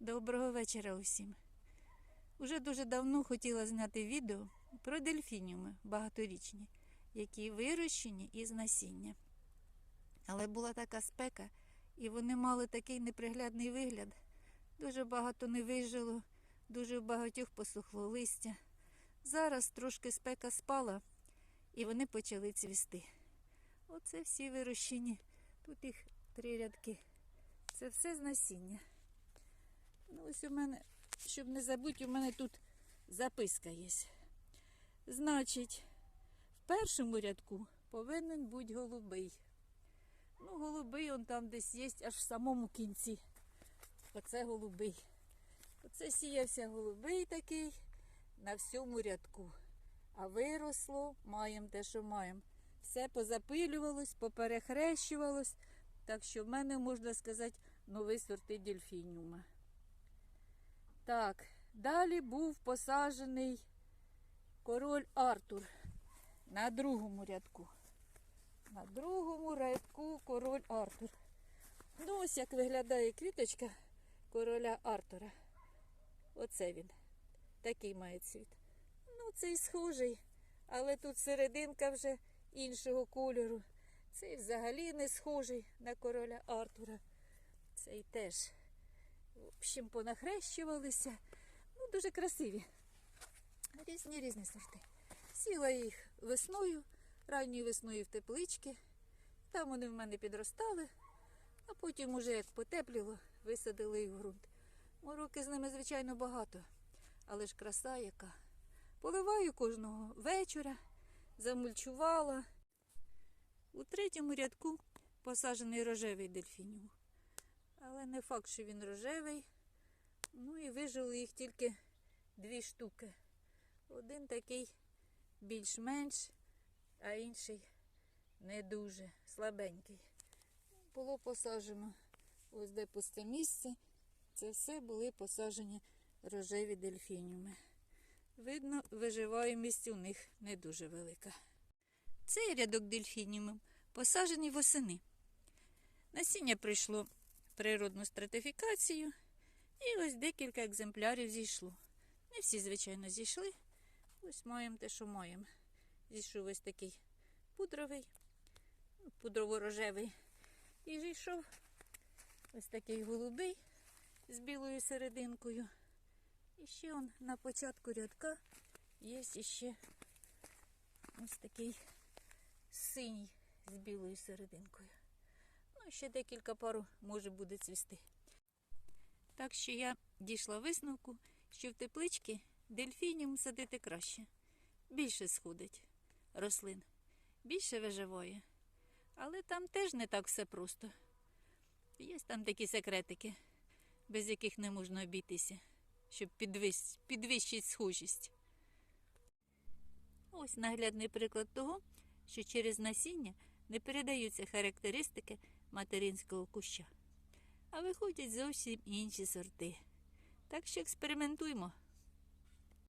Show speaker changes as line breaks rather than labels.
Доброго вечора усім. Уже дуже давно хотіла зняти відео про дельфініуми багаторічні, які вирощені із насіння. Але була така спека, і вони мали такий неприглядний вигляд. Дуже багато не вижило, дуже багатьох посухло листя. Зараз трошки спека спала, і вони почали цвісти. Оце всі вирощені. Тут їх три рядки. Це все з насіння. Ну, ось у мене, щоб не забути, у мене тут записка є. Значить, в першому рядку повинен бути голубий. Ну, голубий он там десь є аж в самому кінці. Оце голубий. Оце сіявся голубий такий на всьому рядку. А виросло, маємо те, що маємо. Все позапилювалось, поперехрещувалось. Так що в мене, можна сказати, нові сорти дельфініума. Так, далі був посаджений король Артур на другому рядку. На другому рядку король Артур. Ну, ось як виглядає квіточка короля Артура. Оце він. Такий має цвіт. Ну, цей схожий, але тут серединка вже іншого кольору. Цей взагалі не схожий на короля Артура. Цей теж. В общем, понахрещувалися. Ну, дуже красиві. Різні різні сорти. Сіла їх весною, ранньою весною в теплички. Там вони в мене підростали, а потім, уже як потепліло, висадили їх в ґрунт. Мороки з ними, звичайно, багато, але ж краса яка. Поливаю кожного вечора, замульчувала. У третьому рядку посаджений рожевий дельфініум. Але не факт, що він рожевий. Ну і вижили їх тільки дві штуки. Один такий більш-менш, а інший не дуже слабенький. Було посаджено ось де пусте місце. Це все були посаджені рожеві дельфініуми. Видно, виживаємість у них не дуже велика. Цей рядок дельфініумів посаджений восени. Насіння прийшло природну стратифікацію, і ось декілька екземплярів зійшло. Не всі, звичайно, зійшли. Ось маємо те, що маємо. Зійшов ось такий пудровий, пудрово-рожевий. І зійшов ось такий голубий з білою серединкою. І ще он на початку рядка є ще ось такий синій з білою серединкою. Ще декілька пару може буде цвісти. Так що я дійшла висновку, що в теплички дельфініум садити краще. Більше сходить рослин, більше виживає. Але там теж не так все просто. Є там такі секретики, без яких не можна обійтися, щоб підвищити схожість. Ось наглядний приклад того, що через насіння не передаються характеристики материнського куща, а виходять зовсім інші сорти. Так що експериментуймо.